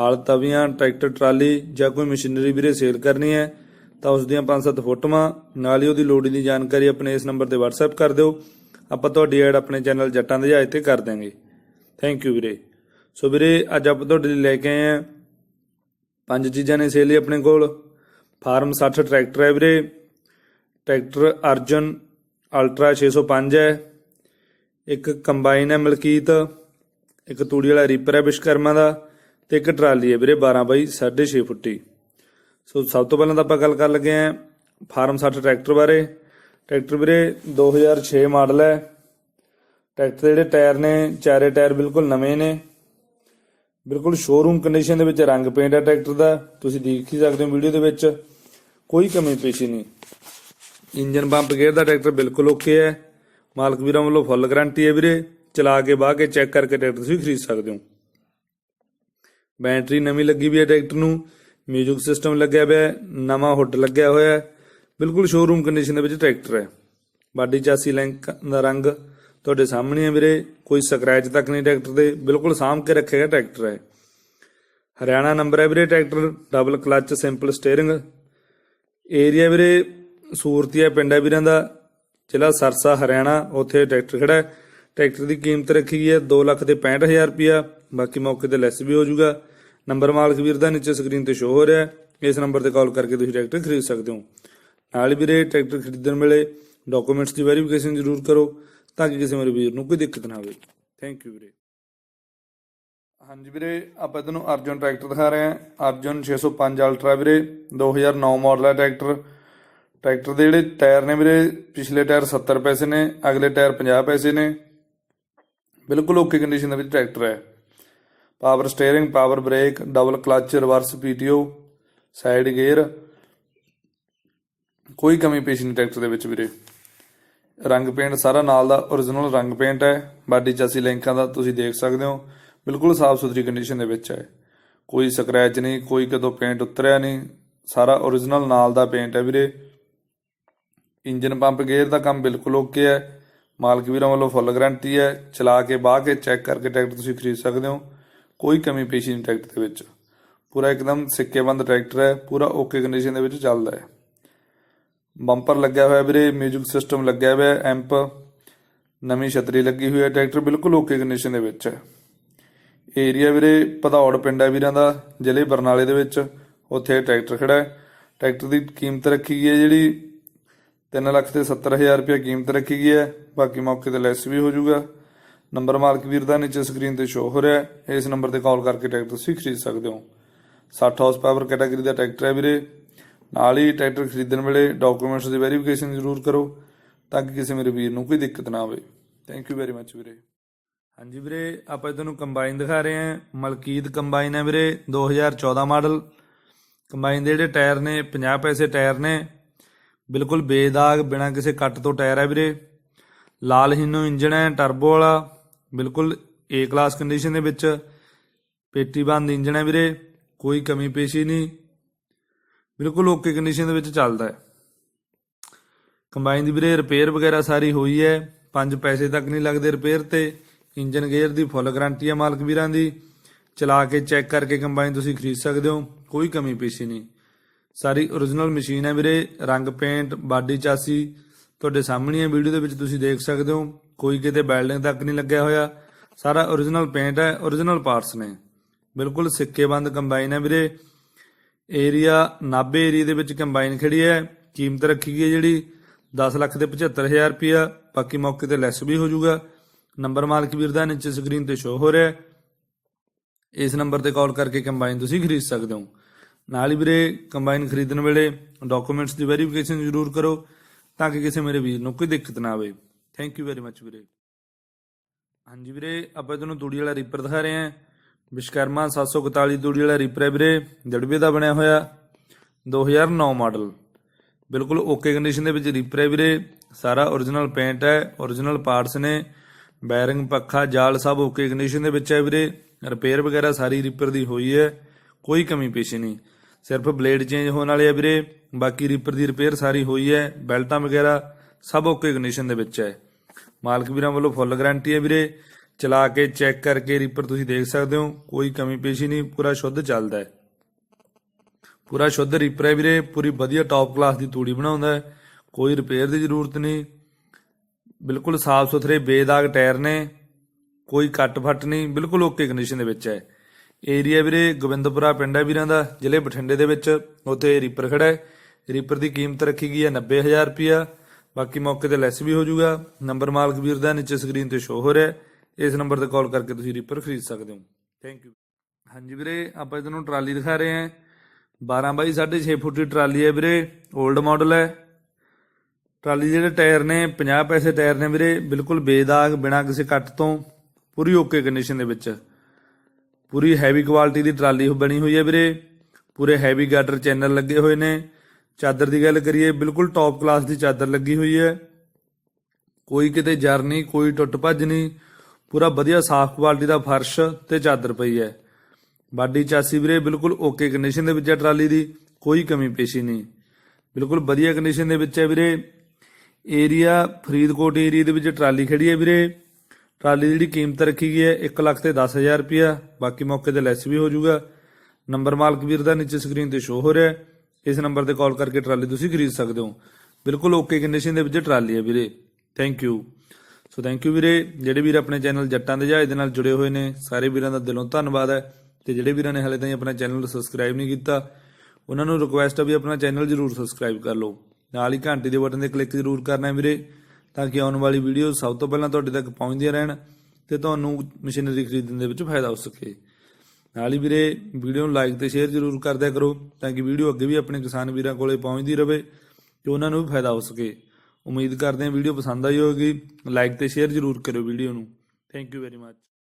ਹਲ ਤਵੀਆਂ tractor, trolley ਜਾਂ ਕੋਈ ਮਸ਼ੀਨਰੀ ਵੀਰੇ ਸੇਲ ਕਰਨੀ ਹੈ, ਤਾਂ ਉਸ ਦੀਆਂ 5-7 ਫੋਟੋਆਂ, ਨਾਲ ਹੀ ਉਹਦੀ ਲੋੜੀ ਦੀ ਜਾਣਕਾਰੀ ਆਪਣੇ ਇਸ ਨੰਬਰ ਤੇ WhatsApp ਕਰ ਦਿਓ। ਆਪਾਂ ਤੁਹਾਡੀ ਐਡ ਆਪਣੇ ਚੈਨਲ ਜੱਟਾਂ ਦੇ ਜਹਾਜ਼ ਤੇ ਕਰ ਦਾਂਗੇ ਥੈਂਕ ਯੂ ਵੀਰੇ। ਸੋ ਵੀਰੇ, ਅੱਜ ਆਪਾਂ ਤੁਹਾਡੇ ਲਈ ਲੈ ਕੇ ਆਏ ਹਾਂ ਪੰਜ ਚੀਜ਼ਾਂ ਨੇ ਸੇਲ ਲਈ ਆਪਣੇ ਕੋਲ। ਫਾਰਮ 60 ਟਰੈਕਟਰ ਹੈ ਵੀਰੇ। ਟਰੈਕਟਰ ਅਰਜਨ ਅਲਟਰਾ 605 ਹੈ। ਇੱਕ ਕੰਬਾਈਨ ਹੈ ਮਲਕੀਤ। ਇੱਕ ਤੂੜੀ ਵਾਲਾ ਰੀਪਰ ਹੈ ਵਿਸ਼ਕਰਮਾ ਦਾ। ਤੇ ਇੱਕ ਟਰਾਲੀ ਹੈ ਵੀਰੇ 12 ਬਾਈ 6.5 ਫੁੱਟੀ। ਸੋ ਸਭ ਤੋਂ ਪਹਿਲਾਂ ਤਾਂ ਆਪਾਂ ਗੱਲ ਕਰ ਲੱਗੇ ਆਂ ਫਾਰਮ 60 ਟਰੈਕਟਰ ਬਾਰੇ। ਟਰੈਕਟਰ ਵੀਰੇ 2006 ਮਾਡਲ ਹੈ। ਟਰੈਕਟਰ ਦੇ ਜਿਹੜੇ ਟਾਇਰ ਨੇ, ਚਾਰੇ ਟਾਇਰ ਬਿਲਕੁਲ ਨਵੇਂ ਨੇ। ਬਿਲਕੁਲ ਸ਼ੋਰੂਮ ਕੰਡੀਸ਼ਨ ਦੇ ਵਿੱਚ ਰੰਗ ਪੇਂਟ ਹੈ ਟਰੈਕਟਰ ਦਾ। ਤੁਸੀਂ ਦੇਖ ਹੀ ਸਕਦੇ ਹੋ ਵੀਡੀਓ ਦੇ ਵਿੱਚ, ਕੋਈ ਕਮੀ ਪੇਸ਼ੀ ਨਹੀਂ। ਇੰਜਨ ਬੰਪ ਗੇਅਰ ਦਾ ਟਰੈਕਟਰ ਬਿਲਕੁਲ ਓਕੇ ਹੈ। ਮਾਲਕ ਵੀਰਾਂ ਵੱਲੋਂ ਫੁੱਲ ਗਾਰੰਟੀ ਹੈ ਵੀਰੇ। ਚਲਾ ਕੇ ਬਾਹ ਕੇ ਚੈੱਕ ਕਰਕੇ ਟਰੈਕਟਰ ਤੁਸੀਂ ਖਰੀਦ ਸਕਦੇ ਹੋ। ਬੈਟਰੀ ਨਵੀਂ ਲੱਗੀ ਵੀ ਹੈ ਟਰੈਕਟਰ ਨੂੰ। ਮਿਊਜ਼ਿਕ ਸਿਸਟਮ ਲੱਗਿਆ ਹੋਇਆ ਹੈ, ਨਵਾਂ ਹੁੱਡ ਲੱਗਿਆ ਹੋਇਆ ਹੈ। ਬਿਲਕੁਲ ਸ਼ੋਰੂਮ ਕੰਡੀਸ਼ਨ ਦੇ ਵਿੱਚ ਟਰੈਕਟਰ ਹੈ। ਬਾਡੀ ਚਾਸੀ ਲੈਂਕ ਦਾ ਰੰਗ ਤੁਹਾਡੇ ਸਾਹਮਣੇ ਹੈ ਵੀਰੇ। ਕੋਈ ਸਕ੍ਰੈਚ ਤੱਕ ਨਹੀਂ ਟਰੈਕਟਰ ਦੇ। ਬਿਲਕੁਲ ਸਾਂਭ ਕੇ ਰੱਖਿਆ ਗਿਆ ਟਰੈਕਟਰ ਹੈ। ਹਰਿਆਣਾ ਨੰਬਰ ਹੈ ਵੀਰੇ tractor. Double clutch simple steering area ਵੀਰੇ ਸੂਰਤੀਆ ਪਿੰਡ ਹੈ ਵੀਰਾਂ ਦਾ। ਜ਼ਿਲ੍ਹਾ ਸਰਸਾ, ਹਰਿਆਣਾ। ਉੱਥੇ ਟਰੈਕਟਰ ਖੜਾ ਹੈ। ਟਰੈਕਟਰ ਦੀ ਕੀਮਤ ਰੱਖੀ ਗਈ ਹੈ 2 ਲੱਖ ਤੇ 65000 ਰੁਪਿਆ ਬਾਕੀ ਮੌਕੇ ਤੇ ਲੈਸ ਵੀ ਹੋ ਜਾਊਗਾ। ਨੰਬਰ ਮਾਲਕ ਵੀਰ ਦਾ ਨੀਚੇ ਸਕਰੀਨ ਤੇ ਸ਼ੋ ਹੋ ਰਿਹਾ ਹੈ। ਇਸ ਨੰਬਰ ਤੇ ਕਾਲ ਕਰਕੇ ਤੁਸੀਂ ਟਰੈਕਟਰ ਖਰੀਦ ਸਕਦੇ ਹੋ। ਨਾਲ ਹੀ ਵੀਰੇ, ਟਰੈਕਟਰ ਖਰੀਦਣ ਵੇਲੇ ਡਾਕੂਮੈਂਟਸ ਦੀ ਵੈਰੀਫਿਕੇਸ਼ਨ ਜ਼ਰੂਰ ਕਰੋ ਤਾਂ ਕਿ ਕਿਸੇ ਮੇਰੇ ਵੀਰ ਨੂੰ ਕੋਈ ਦਿੱਕਤ ਨਾ ਆਵੇ। ਥੈਂਕ ਯੂ ਵੀਰੇ। ਹਾਂਜੀ ਵੀਰੇ, ਆਪਾਂ ਤੁਹਾਨੂੰ ਅਰਜਨ ਟਰੈਕਟਰ ਦਿਖਾ ਰਹੇ ਹਾਂ। ਅਰਜਨ 605 ਅਲਟਰਾ ਵੀਰੇ 2009 ਮਾਡਲ ਹੈ ਟਰੈਕਟਰ। ਟਰੈਕਟਰ ਦੇ ਜਿਹੜੇ ਟਾਇਰ ਨੇ ਵੀਰੇ, ਪਿਛਲੇ ਟਾਇਰ 70 ਪੈਸੇ ਨੇ, ਅਗਲੇ ਟਾਇਰ 50 ਪੈਸੇ ਨੇ। ਬਿਲਕੁਲ ਓਕੇ ਕੰਡੀਸ਼ਨ ਦੇ ਵਿੱਚ ਟਰੈਕਟਰ ਹੈ। Power steering, power brake, double clutch, reverse PTO, side gear. ਕੋਈ ਕਮੀ ਪੇਸ਼ ਨਹੀਂ ਟਰੈਕਟਰ ਦੇ ਵਿੱਚ ਵੀਰੇ। ਰੰਗ ਪੇਂਟ ਸਾਰਾ ਨਾਲ ਦਾ origignal ਰੰਗ ਪੇਂਟ ਹੈ। ਬਾਡੀ ਚਾਸੀ ਲਿੰਕਾਂ ਦਾ ਤੁਸੀਂ ਦੇਖ ਸਕਦੇ ਹੋ। ਬਿਲਕੁਲ ਸਾਫ਼ ਸੁਥਰੀ ਕੰਡੀਸ਼ਨ ਦੇ ਵਿੱਚ ਹੈ। ਕੋਈ ਸਕ੍ਰੈਚ ਨਹੀਂ, ਕੋਈ ਕਦੋਂ ਪੇਂਟ ਉਤਰਿਆ ਨਹੀਂ। ਸਾਰਾ origignal ਨਾਲ ਦਾ ਪੇਂਟ ਹੈ ਵੀਰੇ। ਇੰਜਨ ਪੰਪ ਗੇਅਰ ਦਾ ਕੰਮ ਬਿਲਕੁਲ ਓਕੇ ਹੈ। ਮਾਲਕ ਵੀਰਾਂ ਵੱਲੋਂ ਫੁੱਲ ਗਾਰੰਟੀ ਹੈ। ਚਲਾ ਕੇ ਬਾਹ ਕੇ ਚੈੱਕ ਕਰਕੇ ਟਰੈਕਟਰ ਤੁਸੀਂ ਖਰੀਦ ਸਕਦੇ ਹੋ। ਕੋਈ ਕਮੀ ਪੇਸ਼ੀ ਨਹੀਂ ਟਰੈਕਟਰ ਦੇ ਵਿੱਚ। ਪੂਰਾ ਇੱਕਦਮ ਸਿੱਕੇਬੰਦ ਟਰੈਕਟਰ ਹੈ, ਪੂਰਾ ਓਕੇ ਕੰਡੀਸ਼ਨ ਦੇ ਵਿੱਚ ਚੱਲਦਾ ਹੈ। ਬੰਪਰ ਲੱਗਿਆ ਹੋਇਆ ਵੀਰੇ 뮤직 ਸਿਸਟਮ ਲੱਗਿਆ ਹੋਇਆ ਹੈ ਐਂਪ ਨਵੀਂ ਛਤਰੀ ਲੱਗੀ ਹੋਈ ਹੈ, ਟਰੈਕਟਰ ਬਿਲਕੁਲ ਓਕੇ ਕੰਡੀਸ਼ਨ ਦੇ ਵਿੱਚ ਹੈ। ਏਰੀਆ ਵੀਰੇ, ਭਦੌੜ ਪਿੰਡ ਹੈ ਵੀਰਾਂ ਦਾ, ਜ਼ਿਲ੍ਹੇ ਬਰਨਾਲੇ ਦੇ ਵਿੱਚ, ਉੱਥੇ ਟਰੈਕਟਰ ਖੜਾ ਹੈ। ਟਰੈਕਟਰ ਦੀ ਕੀਮਤ ਰੱਖੀ ਗਈ ਹੈ ਜਿਹੜੀ 3 ਲੱਖ ਤੇ 70000 ਰੁਪਏ ਕੀਮਤ ਰੱਖੀ ਗਈ ਹੈ, ਬਾਕੀ ਮੌਕੇ ਤੇ ਲੈਸ ਵੀ ਹੋ ਜਾਊਗਾ। ਨੰਬਰ ਮਾਲਕ ਵੀਰ ਦਾ ਨੀਚੇ ਸਕਰੀਨ ਤੇ ਸ਼ੋ ਹੋ ਰਿਹਾ ਹੈ। ਇਸ ਨੰਬਰ ਤੇ ਕਾਲ ਕਰਕੇ ਟਰੈਕਟਰ ਤੁਸੀਂ ਖਰੀਦ ਸਕਦੇ ਹੋ। 60 ਹਾਰਸ ਪਾਵਰ ਕੈਟਾਗਰੀ ਦਾ ਟਰੈਕਟਰ ਹੈ ਵੀਰੇ। ਨਾਲ ਹੀ ਟਰੈਕਟਰ ਖਰੀਦਣ ਵੇਲੇ ਡਾਕੂਮੈਂਟਸ ਦੀ ਵੈਰੀਫਿਕੇਸ਼ਨ ਜ਼ਰੂਰ ਕਰੋ ਤਾਂ ਕਿ ਕਿਸੇ ਮੇਰੇ ਵੀਰ ਨੂੰ ਕੋਈ ਦਿੱਕਤ ਨਾ ਆਵੇ। ਥੈਂਕ ਯੂ ਵੈਰੀ ਮੱਚ ਵੀਰੇ। ਹਾਂਜੀ ਵੀਰੇ, ਆਪਾਂ ਤੁਹਾਨੂੰ ਕੰਬਾਈਨ ਦਿਖਾ ਰਹੇ ਹਾਂ। ਮਲਕੀਤ ਕੰਬਾਈਨ ਹੈ ਵੀਰੇ 2014 ਮਾਡਲ ਕੰਬਾਈਨ ਦੇ ਜਿਹੜੇ ਟਾਇਰ ਨੇ 50 ਪੈਸੇ ਟਾਇਰ ਨੇ। ਬਿਲਕੁਲ ਬੇਦਾਗ, ਬਿਨਾਂ ਕਿਸੇ ਕੱਟ ਤੋਂ ਟਾਇਰ ਹੈ ਵੀਰੇ। ਲਾਲ ਹੀਨੋ ਇੰਜਣ ਹੈ ਟਰਬੋ ਵਾਲਾ। ਬਿਲਕੁਲ ਏ ਕਲਾਸ ਕੰਡੀਸ਼ਨ ਦੇ ਵਿੱਚ ਪੇਟੀ ਬੰਦ ਇੰਜਨ ਹੈ ਵੀਰੇ, ਕੋਈ ਕਮੀ ਪੇਸ਼ੀ ਨਹੀਂ। ਬਿਲਕੁਲ ਓਕੇ ਕੰਡੀਸ਼ਨ ਦੇ ਵਿੱਚ ਚੱਲਦਾ ਹੈ। ਕੰਬਾਈਨ ਦੀ ਵੀਰੇ ਰਿਪੇਅਰ ਵਗੈਰਾ ਸਾਰੀ ਹੋਈ ਹੈ। ਪੰਜ ਪੈਸੇ ਤੱਕ ਨਹੀਂ ਲੱਗਦੇ ਰਿਪੇਅਰ ਤੇ। ਇੰਜਨ ਗੇਅਰ ਦੀ ਫੁੱਲ ਗਾਰੰਟੀ ਹੈ ਮਾਲਕ ਵੀਰਾਂ ਦੀ। ਚਲਾ ਕੇ ਚੈੱਕ ਕਰਕੇ ਕੰਬਾਈਨ ਤੁਸੀਂ ਖਰੀਦ ਸਕਦੇ ਹੋ। ਕੋਈ ਕਮੀ ਪੇਸ਼ੀ ਨਹੀਂ। ਸਾਰੀ origignal ਮਸ਼ੀਨ ਹੈ ਵੀਰੇ। ਰੰਗ ਪੇਂਟ ਬਾਡੀ ਚਾਸੀ ਤੁਹਾਡੇ ਸਾਹਮਣੇ ਹੈ। ਵੀਡੀਓ ਦੇ ਵਿੱਚ ਤੁਸੀਂ ਦੇਖ ਸਕਦੇ ਹੋ। ਕੋਈ ਕਿਤੇ ਵੈਲਡਿੰਗ ਤੱਕ ਨਹੀਂ ਲੱਗਿਆ ਹੋਇਆ। ਸਾਰਾ origignal ਪੇਂਟ ਹੈ origignal ਪਾਰਟਸ ਨੇ। ਬਿਲਕੁਲ ਸਿੱਕੇਬੰਦ ਕੰਬਾਈਨ ਹੈ ਵੀਰੇ। ਏਰੀਆ ਨਾਭੇ ਏਰੀਆ ਦੇ ਵਿੱਚ ਕੰਬਾਈਨ ਖੜੀ ਹੈ। ਕੀਮਤ ਰੱਖੀ ਗਈ ਹੈ ਜਿਹੜੀ 10 ਲੱਖ ਤੇ 75000 ਰੁਪਿਆ ਬਾਕੀ ਮੌਕੇ ਤੇ ਲੈਸ ਵੀ ਹੋ ਜਾਊਗਾ। ਨੰਬਰ ਮਾਲਕ ਵੀਰ ਦਾ ਨੀਚੇ ਸਕਰੀਨ ਤੇ ਸ਼ੋ ਹੋ ਰਿਹਾ ਹੈ। ਇਸ ਨੰਬਰ ਤੇ ਕਾਲ ਕਰਕੇ ਕੰਬਾਈਨ ਤੁਸੀਂ ਖਰੀਦ ਸਕਦੇ ਹੋ। ਨਾਲ ਹੀ ਵੀਰੇ ਕੰਬਾਈਨ ਖਰੀਦਣ ਵੇਲੇ ਡਾਕੂਮੈਂਟਸ ਦੀ ਵੈਰੀਫਿਕੇਸ਼ਨ ਜ਼ਰੂਰ ਕਰੋ ਤਾਂ ਕਿ ਕਿਸੇ ਮੇਰੇ ਵੀਰ ਨੂੰ ਕੋਈ ਦਿੱਕਤ ਨਾ ਆਵੇ। ਥੈਂਕ ਯੂ ਵੈਰੀ ਮੱਚ ਵੀਰੇ। ਹਾਂਜੀ ਵੀਰੇ, ਆਪਾਂ ਤੁਹਾਨੂੰ ਤੂੜੀ ਵਾਲਾ ਰੀਪਰ ਦਿਖਾ ਰਹੇ ਹਾਂ। ਵਿਸ਼ਕਰਮਾ 741 ਤੂੜੀ ਵਾਲਾ ਰੀਪਰ ਹੈ ਵੀਰੇ। ਜੜਵੇ ਦਾ ਬਣਿਆ ਹੋਇਆ। 2009 ਮਾਡਲ। ਬਿਲਕੁਲ ਓਕੇ ਕੰਡੀਸ਼ਨ ਦੇ ਵਿੱਚ ਰੀਪਰ ਹੈ ਵੀਰੇ। ਸਾਰਾ origignal ਪੇਂਟ ਹੈ origignal ਪਾਰਟਸ ਨੇ। ਬੈਰਿੰਗ ਪੱਖਾ, ਜਾਲ ਸਭ ਓਕੇ ਕੰਡੀਸ਼ਨ ਦੇ ਵਿੱਚ ਹੈ ਵੀਰੇ। ਰਿਪੇਅਰ ਵਗੈਰਾ ਸਾਰੀ ਰੀਪਰ ਦੀ ਹੋਈ ਹੈ। ਕੋਈ ਕਮੀ ਪੇਸ਼ੀ ਨਹੀਂ। ਸਿਰਫ ਬਲੇਡ ਚੇਂਜ ਹੋਣ ਵਾਲੇ ਆ ਵੀਰੇ। ਬਾਕੀ ਰੀਪਰ ਦੀ ਰਿਪੇਅਰ ਸਾਰੀ ਹੋਈ ਹੈ। ਬੈਲਟਾਂ ਵਗੈਰਾ ਸਭ ਓਕੇ ਕੰਡੀਸ਼ਨ ਦੇ ਵਿੱਚ ਹੈ। ਮਾਲਕ ਵੀਰਾਂ ਵੱਲੋਂ ਫੁੱਲ ਗਾਰੰਟੀ ਹੈ ਵੀਰੇ। ਚਲਾ ਕੇ ਚੈੱਕ ਕਰਕੇ ਰੀਪਰ ਤੁਸੀਂ ਦੇਖ ਸਕਦੇ ਹੋ, ਕੋਈ ਕਮੀ ਪੇਸ਼ੀ ਨਹੀਂ, ਪੂਰਾ ਸ਼ੁੱਧ ਚੱਲਦਾ ਹੈ। ਪੂਰਾ ਸ਼ੁੱਧ ਰੀਪਰ ਹੈ ਵੀਰੇ, ਪੂਰੀ ਵਧੀਆ ਟੌਪ ਕਲਾਸ ਦੀ ਤੂੜੀ ਬਣਾਉਂਦਾ ਹੈ। ਕੋਈ ਰਿਪੇਅਰ ਦੀ ਜ਼ਰੂਰਤ ਨਹੀਂ। ਬਿਲਕੁਲ ਸਾਫ਼ ਸੁਥਰੇ, ਬੇਦਾਗ ਟਾਇਰ ਨੇ। ਕੋਈ ਕੱਟ ਫੱਟ ਨਹੀਂ, ਬਿਲਕੁਲ ਓਕੇ ਕੰਡੀਸ਼ਨ ਦੇ ਵਿੱਚ ਹੈ। ਏਰੀਆ ਵੀਰੇ, ਗੋਬਿੰਦਪੁਰਾ ਪਿੰਡ ਹੈ ਵੀਰਾਂ ਦਾ, ਜ਼ਿਲ੍ਹੇ ਬਠਿੰਡੇ ਦੇ ਵਿੱਚ। ਉੱਥੇ ਰੀਪਰ ਖੜਾ ਹੈ। ਰੀਪਰ ਦੀ ਕੀਮਤ ਰੱਖੀ ਗਈ ਹੈ 90000 ਰੁਪਿਆ ਬਾਕੀ ਮੌਕੇ ਤੇ ਲੈਸ ਵੀ ਹੋ ਜਾਊਗਾ ਨੰਬਰ ਮਾਲਕ ਵੀਰ ਦਾ ਨੀਚੇ ਸਕਰੀਨ ਤੇ ਸ਼ੋ ਹੋ ਰਿਹਾ ਇਸ ਨੰਬਰ ਤੇ ਕਾਲ ਕਰਕੇ ਤੁਸੀਂ ਰੀਪਰ ਖਰੀਦ ਸਕਦੇ ਹੋ। ਥੈਂਕ ਯੂ ਹਾਂਜੀ ਵੀਰੇ, ਆਪਾਂ ਤੁਹਾਨੂੰ ਟਰਾਲੀ ਦਿਖਾ ਰਹੇ ਹਾਂ। 12 ਬਾਈ 6.5 ਫੁੱਟ ਦੀ ਟਰਾਲੀ ਹੈ ਵੀਰੇ। 올ਡ ਮਾਡਲ ਹੈ। ਟਰਾਲੀ ਦੇ ਜਿਹੜੇ ਟਾਇਰ ਨੇ 50 ਪੈਸੇ ਟਾਇਰ ਨੇ ਵੀਰੇ। ਬਿਲਕੁਲ ਬੇਦਾਗ, ਬਿਨਾਂ ਕਿਸੇ ਕੱਟ ਤੋਂ। ਪੂਰੀ ਓਕੇ ਕੰਡੀਸ਼ਨ ਦੇ ਵਿੱਚ। ਪੂਰੀ ਹੈਵੀ ਕੁਆਲਿਟੀ ਦੀ ਟਰਾਲੀ ਬਣੀ ਹੋਈ ਹੈ ਵੀਰੇ। ਪੂਰੇ ਹੈਵੀ ਗਾਡਰ ਚੈਨਲ ਲੱਗੇ ਹੋਏ ਨੇ। ਚਾਦਰ ਦੀ ਗੱਲ ਕਰੀਏ, ਬਿਲਕੁਲ ਟੌਪ ਕਲਾਸ ਦੀ ਚਾਦਰ ਲੱਗੀ ਹੋਈ ਹੈ। ਕੋਈ ਕਿਤੇ ਜਰ ਨਹੀਂ, ਕੋਈ ਟੁੱਟ ਭੱਜ ਨਹੀਂ, ਪੂਰਾ ਵਧੀਆ ਸਾਫ਼ ਕੁਆਲਿਟੀ ਦਾ ਫਰਸ਼ ਤੇ ਚਾਦਰ ਪਈ ਹੈ। ਬਾਡੀ ਚਾਸੀ ਵੀਰੇ, ਬਿਲਕੁਲ ਓਕੇ ਕੰਡੀਸ਼ਨ ਦੇ ਵਿੱਚ ਹੈ ਟਰਾਲੀ ਦੀ, ਕੋਈ ਕਮੀ ਪੇਸ਼ੀ ਨਹੀਂ। ਬਿਲਕੁਲ ਵਧੀਆ ਕੰਡੀਸ਼ਨ ਦੇ ਵਿੱਚ ਹੈ ਵੀਰੇ। ਏਰੀਆ ਫਰੀਦਕੋਟ ਏਰੀਆ ਦੇ ਵਿੱਚ ਟਰਾਲੀ ਖੜੀ ਹੈ ਵੀਰੇ। ਟਰਾਲੀ ਦੀ ਜਿਹੜੀ ਕੀਮਤ ਰੱਖੀ ਗਈ ਹੈ 1 ਲੱਖ ਤੇ 10000 ਰੁਪਿਆ ਬਾਕੀ ਮੌਕੇ ਤੇ ਲੈਸ ਵੀ ਹੋ ਜਾਊਗਾ। ਨੰਬਰ ਮਾਲਕ ਵੀਰ ਦਾ ਨੀਚੇ ਸਕਰੀਨ ਤੇ ਸ਼ੋ ਹੋ ਰਿਹਾ ਹੈ। ਇਸ ਨੰਬਰ ਤੇ ਕਾਲ ਕਰਕੇ ਟਰਾਲੀ ਤੁਸੀਂ ਖਰੀਦ ਸਕਦੇ ਹੋ। ਬਿਲਕੁਲ ਓਕੇ ਕੰਡੀਸ਼ਨ ਦੇ ਵਿੱਚ ਟਰਾਲੀ ਹੈ ਵੀਰੇ। Thank you so thank you ਵੀਰੇ। ਜਿਹੜੇ ਵੀਰ ਆਪਣੇ ਚੈਨਲ ਜੱਟਾਂ ਦੇ ਜਹਾਜ਼ ਦੇ ਨਾਲ ਜੁੜੇ ਹੋਏ ਨੇ, ਸਾਰੇ ਵੀਰਾਂ ਦਾ ਦਿਲੋਂ ਧੰਨਵਾਦ ਹੈ। ਤੇ ਜਿਹੜੇ ਵੀਰਾਂ ਨੇ ਹਾਲੇ ਤਾਈਂ ਆਪਣਾ ਚੈਨਲ ਸਬਸਕ੍ਰਾਈਬ ਨਹੀਂ ਕੀਤਾ, ਉਹਨਾਂ ਨੂੰ ਰਿਕੁਐਸਟ ਹੈ ਵੀ ਆਪਣਾ ਚੈਨਲ ਜਰੂਰ ਸਬਸਕ੍ਰਾਈਬ ਕਰ ਲਓ। ਨਾਲ ਹੀ ਘੰਟੀ ਦੇ ਬਟਨ ਤੇ ਕਲਿੱਕ ਜਰੂਰ ਕਰਨਾ ਹੈ ਵੀਰੇ, ਤਾਂ ਕਿ ਆਉਣ ਵਾਲੀ ਵੀਡੀਓ ਸਭ ਤੋਂ ਪਹਿਲਾਂ ਤੁਹਾਡੇ ਤੱਕ ਪਹੁੰਚਦੀਆਂ ਰਹਿਣ ਤੇ ਤੁਹਾਨੂੰ ਮਸ਼ੀਨਰੀ ਖਰੀਦਣ ਦੇ ਵਿੱਚ ਫਾਇਦਾ ਹੋ ਸਕੇ। ਨਾਲ ਹੀ ਵੀਰੇ ਵੀਡੀਓ ਨੂੰ ਲਾਈਕ ਤੇ ਸ਼ੇਅਰ ਜਰੂਰ ਕਰਦਿਆ ਕਰੋ ਤਾਂ ਕਿ ਵੀਡੀਓ ਅੱਗੇ ਵੀ ਆਪਣੇ ਕਿਸਾਨ ਵੀਰਾਂ ਕੋਲੇ ਪਹੁੰਚਦੀ ਰਹੇ ਤੇ ਉਹਨਾਂ ਨੂੰ ਵੀ ਫਾਇਦਾ ਹੋ ਸਕੇ। ਉਮੀਦ ਕਰਦੇ ਹਾਂ ਵੀਡੀਓ ਪਸੰਦ ਆਈ ਹੋਵੇਗੀ। ਲਾਈਕ ਤੇ ਸ਼ੇਅਰ ਜਰੂਰ ਕਰਿਓ ਵੀਡੀਓ ਨੂੰ। Thank you very much